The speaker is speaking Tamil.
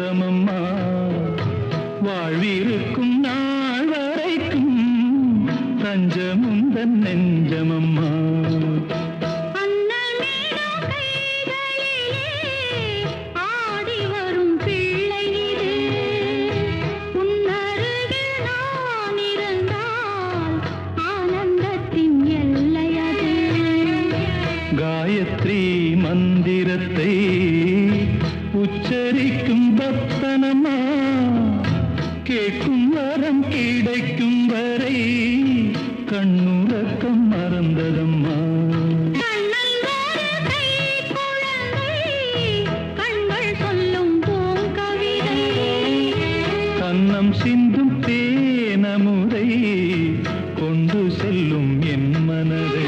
சொந்தமம்மா வாழ்விருக்கும் நாள் வரைக்கும் தஞ்சமுந்தன் நெஞ்சமம்மா. அன்னமேலும் கைகளிலே தங்கத்தனமா கேட்கும் வரம் கிடைக்கும் வரை கண்ணுறக்கம் மறந்ததம்மா. கண்ணம் சிந்தும் தேனமுறை கொண்டு செல்லும் என் மனதை.